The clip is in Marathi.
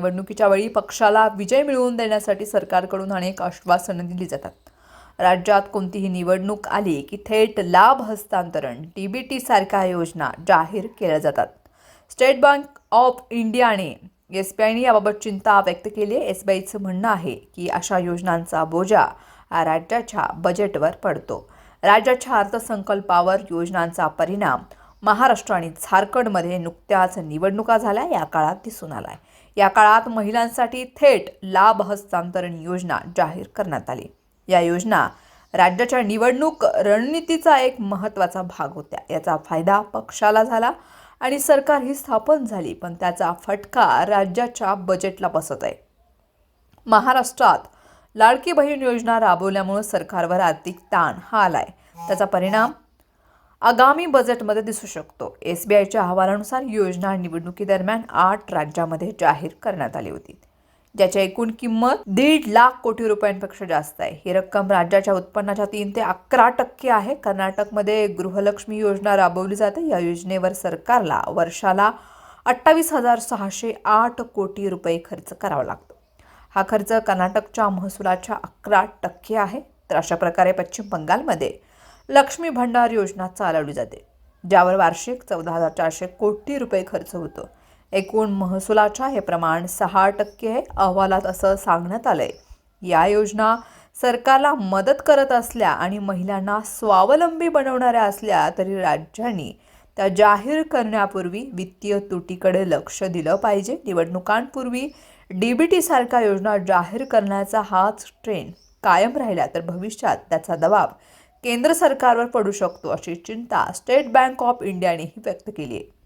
निवडणुकीच्या वेळी पक्षाला विजय मिळवून देण्यासाठी सरकारकडून अनेक आश्वासनं दिली जातात. राज्यात कोणतीही निवडणूक आली की थेट लाभ हस्तांतरण डीबीटी सारख्या योजना जाहीर केल्या जातात. स्टेट बँक ऑफ इंडियाने एस बी आयने याबाबत चिंता व्यक्त केली आहे. एस बी आयचं म्हणणं आहे की अशा योजनांचा बोजा हा राज्याच्या बजेटवर पडतो. राज्याच्या अर्थसंकल्पावर योजनांचा परिणाम महाराष्ट्र आणि झारखंडमध्ये नुकत्याच निवडणुका झाल्या या काळात दिसून आलाय. या काळात महिलांसाठी थेट लाभ हस्तांतरण योजना जाहीर करण्यात आली. या योजना राज्याच्या निवडणूक रणनीतीचा एक महत्त्वाचा भाग होत्या. याचा फायदा पक्षाला झाला आणि सरकार ही स्थापन झाली पण त्याचा फटका राज्याच्या बजेटला बसत आहे. महाराष्ट्रात लाडकी बहीण योजना राबवल्यामुळे सरकारवर आर्थिक ताण हा आला आहे त्याचा परिणाम आगामी बजेटमध्ये दिसू शकतो. एस बी आयच्या अहवालानुसार योजना निवडणुकीदरम्यान आठ राज्यामध्ये जाहीर करण्यात आली होती. ज्याची एकूण किंमत दीड लाख कोटी रुपयांपेक्षा जास्त आहे. ही रक्कम राज्याच्या उत्पन्नाच्या तीन ते अकरा टक्के आहे. कर्नाटकमध्ये गृहलक्ष्मी योजना राबवली जाते. या योजनेवर सरकारला वर्षाला अठ्ठावीस हजार सहाशे आठ कोटी रुपये खर्च करावा लागतो. हा खर्च कर्नाटकच्या महसुलाच्या अकरा टक्के आहे. तर अशा प्रकारे पश्चिम बंगालमध्ये लक्ष्मी भंडार योजना चालवली जाते ज्यावर वार्षिक चौदा हजार चारशे कोटी रुपये खर्च होतो. एकूण महसुलाच्या हे प्रमाण सहा टक्के आहे अहवालात असं सांगण्यात आलंय. या योजना सरकारला मदत करत असल्या आणि महिलांना स्वावलंबी बनवणाऱ्या असल्या तरी राज्यांनी त्या जाहीर करण्यापूर्वी वित्तीय तुटीकडे लक्ष दिलं पाहिजे. निवडणुकांपूर्वी डीबीटी सारख्या योजना जाहीर करण्याचा हाच ट्रेंड कायम राहिला तर भविष्यात त्याचा दबाव केंद्र सरकारवर पडू शकतो अशी चिंता स्टेट बँक ऑफ इंडियानेही व्यक्त केली आहे.